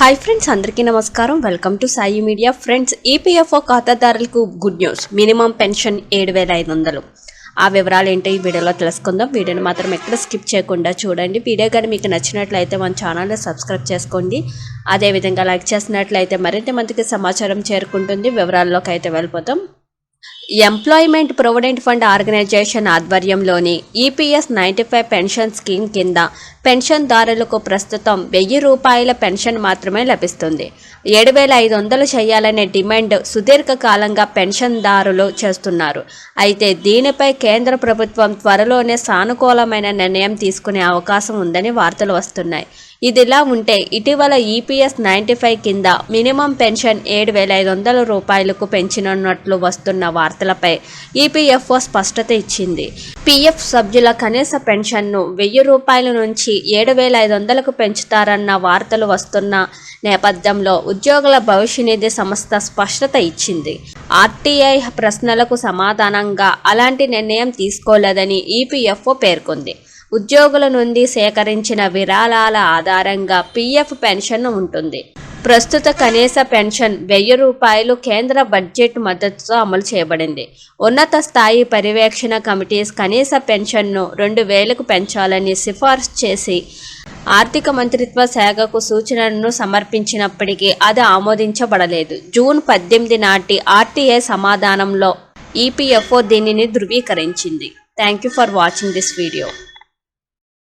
Hi friends అందరికీ నమస్కారం. Welcome to Sai media friends EPFO ఖాతాదారులకు గుడ్ న్యూస్ మినిమం పెన్షన్ ఏడు వేల ఐదు వందలు. ఆ వివరాలు ఏంటో ఈ వీడియోలో తెలుసుకుందాం. వీడియోని మాత్రం ఎక్కడ స్కిప్ చేయకుండా చూడండి. వీడియో కానీ మీకు నచ్చినట్లయితే మన ఛానల్ని సబ్స్క్రైబ్ చేసుకోండి. అదేవిధంగా లైక్ చేసినట్లయితే మరింత మందికి సమాచారం చేరుకుంటుంది. వివరాల్లోకి అయితే వెళ్ళిపోతాం. ఎంప్లాయ్మెంట్ ప్రొవిడెంట్ ఫండ్ ఆర్గనైజేషన్ ఆధ్వర్యంలోని EPS ninety five pension scheme కింద పెన్షన్దారులకు ప్రస్తుతం వెయ్యి రూపాయల పెన్షన్ మాత్రమే లభిస్తుంది. ఏడు వేల ఐదు వందలు చేయాలనే డిమాండ్ సుదీర్ఘకాలంగా పెన్షన్దారులు చేస్తున్నారు. అయితే దీనిపై కేంద్ర ప్రభుత్వం త్వరలోనే సానుకూలమైన నిర్ణయం తీసుకునే అవకాశం ఉందని వార్తలు వస్తున్నాయి. ఇదిలా ఉంటే ఇటీవల ఈపీఎస్ నైంటీ ఫైవ్ కింద మినిమం పెన్షన్ ఏడు వేల ఐదు వందల రూపాయలకు పెంచినట్లు వస్తున్న వార్తలపై ఈపీఎఫ్ఓ స్పష్టత ఇచ్చింది. పీఎఫ్ సభ్యుల కనీస పెన్షన్ను వెయ్యి రూపాయల నుంచి ఏడు వేల ఐదు వందలకు పెంచుతారన్న వార్తలు వస్తున్న నేపథ్యంలో ఉద్యోగుల భవిష్య నిధి సంస్థ స్పష్టత ఇచ్చింది. ఆర్టీఐ ప్రశ్నలకు సమాధానంగా అలాంటి నిర్ణయం తీసుకోలేదని ఈపీఎఫ్ఓ పేర్కొంది. ఉద్యోగుల నుండి సేకరించిన విరాళాల ఆధారంగా పీఎఫ్ పెన్షన్ ఉంటుంది. ప్రస్తుత కనీస పెన్షన్ వెయ్యి రూపాయలు కేంద్ర బడ్జెట్ మద్దతుతో అమలు చేయబడింది. ఉన్నత స్థాయి పర్యవేక్షణ కమిటీస్ కనీస పెన్షన్ను రెండు వేలకు పెంచాలని సిఫార్సు చేసి ఆర్థిక మంత్రిత్వ శాఖకు సూచనలను సమర్పించినప్పటికీ అది ఆమోదించబడలేదు. జూన్ పద్దెనిమిది నాటి ఆర్టీఐ సమాధానంలో ఈపీఎఫ్ఓ దీనిని ధృవీకరించింది. Thank you for watching this video.